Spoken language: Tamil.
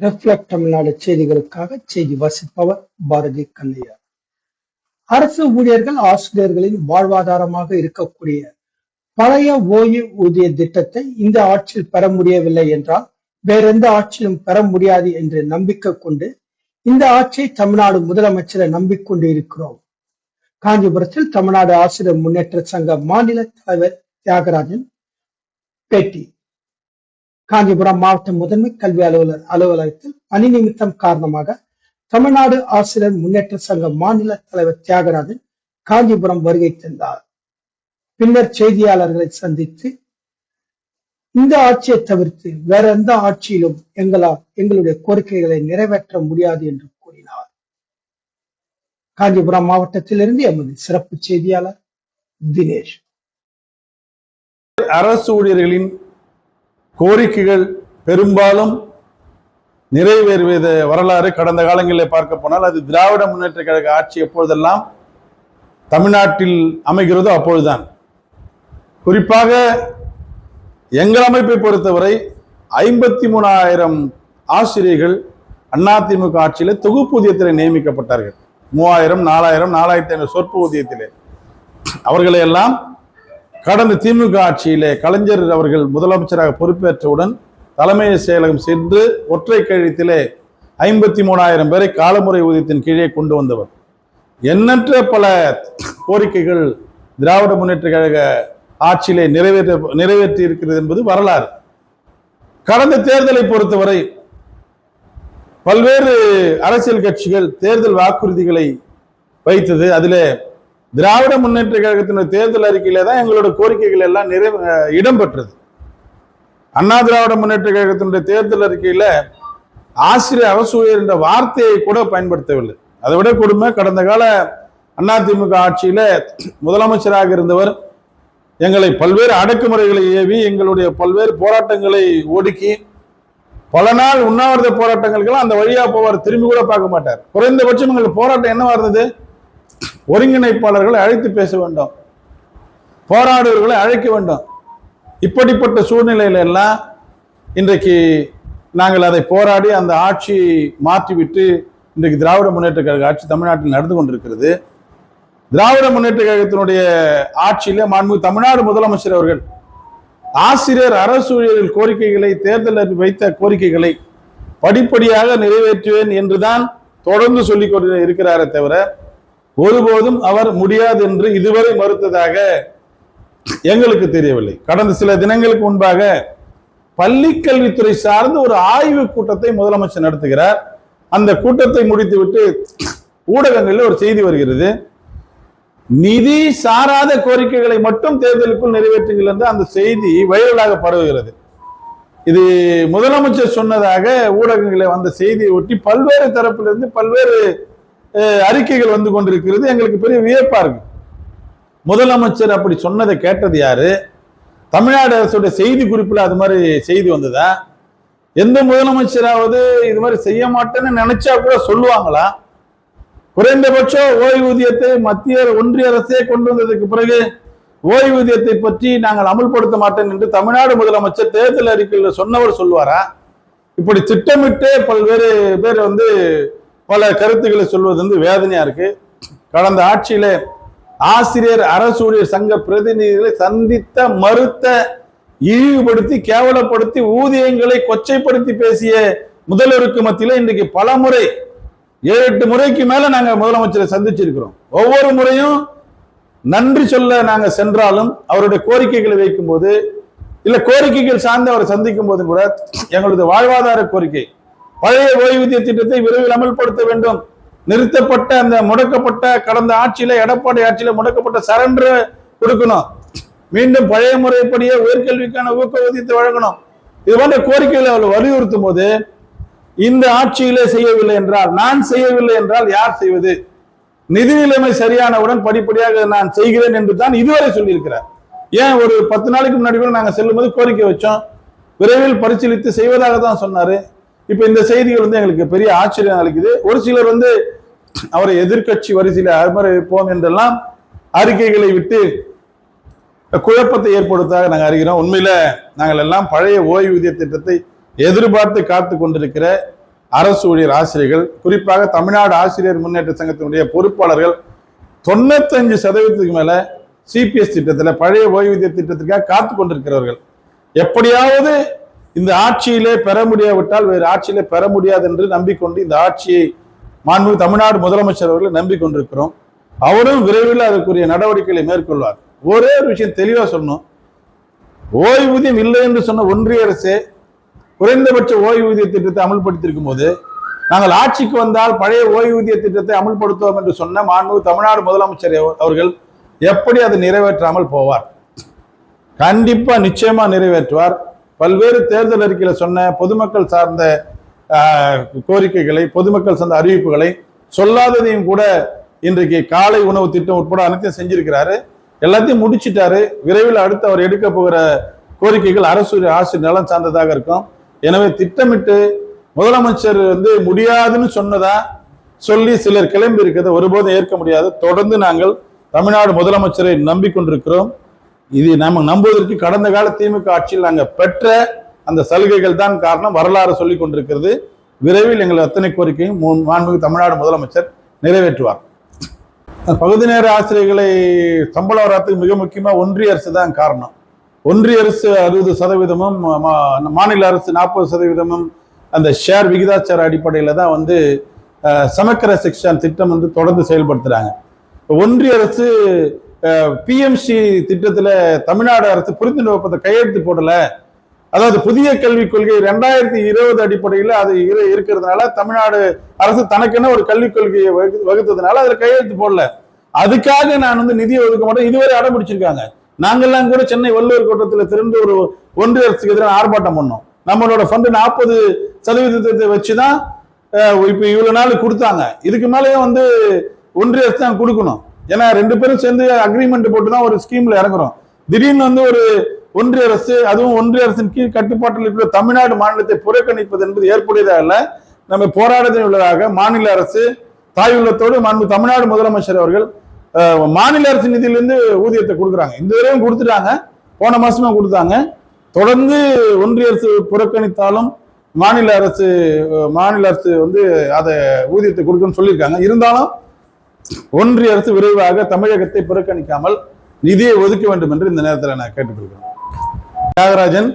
ரெஃப்ளெக்ட் தமிழ்நாடு செய்திகளுக்காக செய்தி வாசிப்பவர் பாரதி கண்ணையா. அரசு ஊழியர்கள் ஆசிரியர்களின் வாழ்வாதாரமாக இருக்கக்கூடிய பழைய ஓய்வு ஊதிய திட்டத்தை இந்த ஆட்சியில் பெற முடியவில்லை என்றால் வேறெந்த ஆட்சியிலும் பெற முடியாது என்று நம்பிக்கை கொண்டு இந்த ஆட்சியை தமிழ்நாடு முதலமைச்சரை நம்பிக்கொண்டு இருக்கிறோம். காஞ்சிபுரத்தில் தமிழ்நாடு ஆசிரியர் முன்னேற்ற சங்க மாநில தலைவர் தியாகராஜன் பேட்டி. காஞ்சிபுரம் மாவட்ட முதன்மை கல்வி அலுவலர் அலுவலகத்தில் பணி நிமித்தம் காரணமாக தமிழ்நாடு ஆசிரியர் முன்னேற்ற சங்க மாநில தலைவர் தியாகராஜன் காஞ்சிபுரம் வருகை தந்தார். பின்னர் செய்தியாளர்களை சந்தித்து இந்த ஆட்சியை தவிர்த்து வேற எந்த ஆட்சியிலும் எங்களால் எங்களுடைய கோரிக்கைகளை நிறைவேற்ற முடியாது என்று கூறினார். காஞ்சிபுரம் மாவட்டத்திலிருந்து எமது சிறப்பு செய்தியாளர் தினேஷ். அரசு ஊழியர்களின் கோரிக்கைகள் பெரும்பாலும் நிறைவேறுவத வரலாறு கடந்த காலங்களில் பார்க்க போனால் அது திராவிட முன்னேற்ற கழக ஆட்சி எப்பொழுதெல்லாம் தமிழ்நாட்டில் அமைகிறதோ அப்பொழுதுதான். குறிப்பாக எங்கள் அமைப்பை பொறுத்தவரை ஐம்பத்தி மூணாயிரம் ஆசிரியர்கள் அதிமுக ஆட்சியில் தொகுப்பூதியத்தில் நியமிக்கப்பட்டார்கள். மூவாயிரம் நாலாயிரம் நாலாயிரத்தி ஐநூறு சொற்பு ஊதியத்திலே. அவர்களையெல்லாம் கடந்த திமுக ஆட்சியிலே கலைஞர் அவர்கள் முதலமைச்சராக பொறுப்பேற்றவுடன் தலைமை செயலகம் சென்று ஒற்றை கழித்திலே ஐம்பத்தி மூணாயிரம் பேரை காலமுறை ஊதியத்தின் கீழே கொண்டு வந்தவர். எண்ணற்ற பல கோரிக்கைகள் திராவிட முன்னேற்ற கழக ஆட்சியிலே நிறைவேற்ற நிறைவேற்றி இருக்கிறது என்பது வரலாறு. கடந்த தேர்தலை பொறுத்தவரை பல்வேறு அரசியல் கட்சிகள் தேர்தல் வாக்குறுதிகளை வைத்தது. அதிலே திராவிட முன்னேற்ற கழகத்தினுடைய தேர்தல் அறிக்கையில தான் எங்களோட கோரிக்கைகள் எல்லாம் நிறை இடம்பெற்றது. அண்ணா திராவிட முன்னேற்ற கழகத்தினுடைய தேர்தல் அறிக்கையில ஆசிரியர் அவசூயர் என்ற வார்த்தையை கூட பயன்படுத்தவில்லை. அதை விட கொடுமை கடந்த கால அதிமுக ஆட்சியில முதலமைச்சராக இருந்தவர் எங்களை பல்வேறு அடக்குமுறைகளை ஏவி எங்களுடைய பல்வேறு போராட்டங்களை ஒடுக்கி பல நாள் உண்ணாவிரத போராட்டங்களுக்கெல்லாம் அந்த வழியா போவார் திரும்பி கூட பார்க்க மாட்டார். குறைந்தபட்சம் எங்களுக்கு போராட்டம் என்னவா இருந்தது? ஒருங்கிணைப்பாளர்களை அழைத்து பேச வேண்டும். போராடுவர்களை அழைக்க வேண்டும். இப்படிப்பட்ட சூழ்நிலையில எல்லாம் இன்றைக்கு நாங்கள் அதை போராடி அந்த ஆட்சியை மாற்றிவிட்டு இன்றைக்கு திராவிட முன்னேற்ற கழக ஆட்சி தமிழ்நாட்டில் நடந்து கொண்டிருக்கிறது. திராவிட முன்னேற்ற கழகத்தினுடைய ஆட்சியில மாண்பு தமிழ்நாடு முதலமைச்சர் அவர்கள் ஆசிரியர் அரசு ஊழியர்கள் கோரிக்கைகளை தேர்தலில் வைத்த கோரிக்கைகளை படிப்படியாக நிறைவேற்றுவேன் என்றுதான் தொடர்ந்து சொல்லிக் கொண்டு இருக்கிறாரே தவிர ஒருபோதும் அவர் முடியாது என்று இதுவரை மறுத்ததாக எங்களுக்கு தெரியவில்லை. கடந்த சில தினங்களுக்கு முன்பாக பள்ளி கல்வித்துறை சார்ந்த ஒரு ஆய்வு கூட்டத்தை முதலமைச்சர் நடத்துகிறார். அந்த கூட்டத்தை முடித்துவிட்டு ஊடகங்களில் ஒரு செய்தி வருகிறது. நிதி சாராத கோரிக்கைகளை மட்டும் தேர்தலுக்குள் நிறைவேற்றுங்கள் என்று அந்த செய்தி வைரலாக பரவுகிறது. இது முதலமைச்சர் சொன்னதாக ஊடகங்களில் வந்த செய்தியை ஒட்டி பல்வேறு தரப்பிலிருந்து பல்வேறு அறிக்கைகள் வந்து கொண்டிருக்கிறது. எங்களுக்கு பெரிய வியப்பா இருக்கு. முதலமைச்சர் அப்படி சொன்னதை கேட்டது யாரு? தமிழ்நாடு அரசுடைய செய்தி குறிப்பில் அது மாதிரி செய்தி வந்ததா? எந்த முதலமைச்சராவது இது மாதிரி செய்ய மாட்டேன்னு நினைச்சா கூட சொல்லுவாங்களா? குறைந்தபட்சம் ஓய்வூதியத்தை மத்திய ஒன்றிய அரசே கொண்டு வந்ததுக்கு பிறகு ஓய்வூதியத்தை பற்றி நாங்கள் அமல்படுத்த மாட்டேன் என்று தமிழ்நாடு முதலமைச்சர் தேர்தல் அறிக்கையில் சொன்னவர் சொல்லுவாரா? இப்படி திட்டமிட்டே பல்வேறு பேர் வந்து பல கருத்துக்களை சொல்வது வந்து வேதனையா இருக்கு. கடந்த ஆட்சியில ஆசிரியர் அரசு ஊழியர் சங்க பிரதிநிதிகளை சந்தித்த மறுத்த இழிவுபடுத்தி கேவலப்படுத்தி ஊதியங்களை கொச்சைப்படுத்தி பேசிய முதல்வருக்கு மத்தியில இன்றைக்கு பல முறை ஏழு எட்டு முறைக்கு மேல நாங்க முதலமைச்சரை சந்திச்சிருக்கிறோம். ஒவ்வொரு முறையும் நன்றி சொல்ல நாங்க சென்றாலும் அவருடைய கோரிக்கைகளை வைக்கும் போது இல்ல கோரிக்கைகள் சார்ந்து அவரை சந்திக்கும் போது கூட எங்களது வாழ்வாதார கோரிக்கை பழைய ஓய்வூதிய திட்டத்தை விரைவில் அமல்படுத்த வேண்டும். நிறுத்தப்பட்ட அந்த முடக்கப்பட்ட கடந்த ஆட்சியில எடப்பாடி ஆட்சியில முடக்கப்பட்ட சரண்டர் கொடுக்கணும். மீண்டும் பழைய முறைப்படியே உயர்கல்விக்கான ஊக்க ஊதியத்தை வழங்கணும். இது போன்ற கோரிக்கைகளை அவர் வலியுறுத்தும் போது இந்த ஆட்சியிலே செய்யவில்லை என்றால் நான் செய்யவில்லை என்றால் யார் செய்வது? நிதி நிலைமை சரியானவுடன் படிப்படியாக நான் செய்கிறேன் என்று தான் இதுவரை சொல்லியிருக்கிறார். ஏன் ஒரு பத்து நாளைக்கு முன்னாடி கூட நாங்கள் செல்லும் போது கோரிக்கை வச்சோம். விரைவில் பரிசீலித்து செய்வதாக தான் சொன்னாரு. இப்போ இந்த செய்திகள் வந்து எங்களுக்கு பெரிய ஆச்சரியம் அளிக்குது. ஒரு சிலர் வந்து அவரை எதிர்கட்சி வரிசையில அமர்விப்போம் என்றெல்லாம் அறிக்கைகளை விட்டு குழப்பத்தை ஏற்படுத்தாக நாங்கள் அறிகிறோம். உண்மையில நாங்கள் எல்லாம் பழைய ஓய்வூதிய திட்டத்தை எதிர்பார்த்து காத்து கொண்டிருக்கிற அரசு ஊழியர் ஆசிரியர்கள் குறிப்பாக தமிழ்நாடு ஆசிரியர் முன்னேற்ற சங்கத்தினுடைய பொறுப்பாளர்கள் தொண்ணூத்தஞ்சு சதவீதத்துக்கு மேலே சிபிஎஸ் திட்டத்தில் பழைய ஓய்வூதிய திட்டத்திற்காக காத்து கொண்டிருக்கிறவர்கள். எப்படியாவது இந்த ஆட்சியிலே பெற முடியாவிட்டால் வேறு ஆட்சியிலே பெற முடியாது என்று நம்பிக்கொண்டு இந்த ஆட்சியை மாண்பு தமிழ்நாடு முதலமைச்சர் அவர்களை நம்பிக்கொண்டிருக்கிறோம். அவரும் விரைவில் அதற்குரிய நடவடிக்கைகளை மேற்கொள்வார். ஒரே ஒரு விஷயம் தெளிவாக சொல்லணும். ஓய்வூதியம் இல்லை என்று சொன்ன ஒன்றிய அரசே குறைந்தபட்ச ஓய்வூதிய திட்டத்தை அமல்படுத்தியிருக்கும் போது நாங்கள் ஆட்சிக்கு வந்தால் பழைய ஓய்வூதிய திட்டத்தை அமல்படுத்துவோம் என்று சொன்ன மாண்பு தமிழ்நாடு முதலமைச்சர் அவர்கள் எப்படி அதை நிறைவேற்றாமல் போவார்? கண்டிப்பாக நிச்சயமாக நிறைவேற்றுவார். பல்வேறு தேர்தல் அறிக்கையில் சொன்ன பொதுமக்கள் சார்ந்த கோரிக்கைகளை பொதுமக்கள் சார்ந்த அறிவிப்புகளை சொல்லாததையும் கூட இன்றைக்கு காலை உணவு திட்டம் உட்பட அனைத்தையும் செஞ்சிருக்கிறாரு. எல்லாத்தையும் முடிச்சிட்டாரு. விரைவில் அடுத்து அவர் எடுக்க போகிற கோரிக்கைகள் அரசு ஆசிரியர் நலம் சார்ந்ததாக இருக்கும். எனவே திட்டமிட்டு முதலமைச்சர் வந்து முடியாதுன்னு சொன்னதா சொல்லி சிலர் கிளம்பி இருக்கிறத ஒருபோதும் ஏற்க முடியாது. தொடர்ந்து நாங்கள் தமிழ்நாடு முதலமைச்சரை நம்பிக்கொண்டிருக்கிறோம். இது நம்ம நம்புவதற்கு கடந்த கால திமுக ஆட்சியில் நாங்கள் பெற்ற அந்த சலுகைகள் தான் காரணம். வரலாறு சொல்லிக் கொண்டிருக்கிறது. விரைவில் எங்கள் அத்தனை கோரிக்கையும் மாண்புமிகு தமிழ்நாடு முதலமைச்சர் நிறைவேற்றுவார். பகுதி நேர ஆசிரியர்களை சம்பளம் வராதுக்கு மிக முக்கியமாக ஒன்றிய அரசு தான் காரணம். ஒன்றிய அரசு அறுபது சதவீதமும் மா- மாநில அரசு நாற்பது சதவீதமும் அந்த ஷேர் விகிதாச்சார அடிப்படையில் தான் வந்து சமக்கர சிக்ஷன் திட்டம் வந்து தொடர்ந்து செயல்படுத்துகிறாங்க ஒன்றிய அரசு பிஎம்சி திட்டத்துல தமிழ்நாடு அரசு புரிந்துணர்வு ஒப்பந்தம் கையெழுத்து போடல. அதாவது புதிய கல்விக் கொள்கை ரெண்டாயிரத்தி இருபது அடிப்படையில் அது இருக்கிறதுனால தமிழ்நாடு அரசு தனக்கென ஒரு கல்விக் கொள்கையை வகு- வகுத்ததுனால அதுல கையெழுத்து போடல. அதுக்காக நான் வந்து நிதியை ஒதுக்க மாட்டேன். இதுவரை அடம் பிடிச்சிருக்காங்க. நாங்கெல்லாம் கூட சென்னை வள்ளுவர் கோட்டத்தில் திரண்டு ஒரு ஒன்றிய அரசுக்கு எதிராக ஆர்ப்பாட்டம் பண்ணோம். நம்மளோட ஃபண்டு நாற்பது சதவீதத்தை வச்சுதான் தான் இப்போ இவ்வளவு நாள் கொடுத்தாங்க. இதுக்கு மேலேயும் வந்து ஒன்றிய அரசு தான் கொடுக்கணும். ஏன்னா ரெண்டு பேரும் சேர்ந்து அக்ரிமெண்ட் போட்டு தான் ஒரு ஸ்கீம்ல இறங்குறோம். திடீர்னு வந்து ஒரு ஒன்றிய அரசு அதுவும் ஒன்றிய அரசின் கீழ் கட்டுப்பாட்டில் இருக்கிற தமிழ்நாடு மாநிலத்தை புறக்கணிப்பது என்பது ஏற்புடையதாக இல்ல. நம்ம போராட்டத்தில் உள்ளதாக மாநில அரசு தாய் உள்ளத்தோடு மாண்பு தமிழ்நாடு முதலமைச்சர் அவர்கள் மாநில அரசு நிதியிலிருந்து ஊதியத்தை கொடுக்குறாங்க. இந்த வரையும் கொடுத்துட்டாங்க. போன மாசமே கொடுத்தாங்க. தொடர்ந்து ஒன்றிய அரசு புறக்கணித்தாலும் மாநில அரசு மாநில அரசு வந்து அதை ஊதியத்தை கொடுக்குன்னு சொல்லியிருக்காங்க. இருந்தாலும் ஒன்றிய அரசு விரைவாக தமிழகத்தை புறக்கணிக்காமல் நிதியை ஒதுக்க வேண்டும் என்று இந்த நேரத்தில் நான் கேட்டுக்கொள்கிறேன். தியாகராஜன்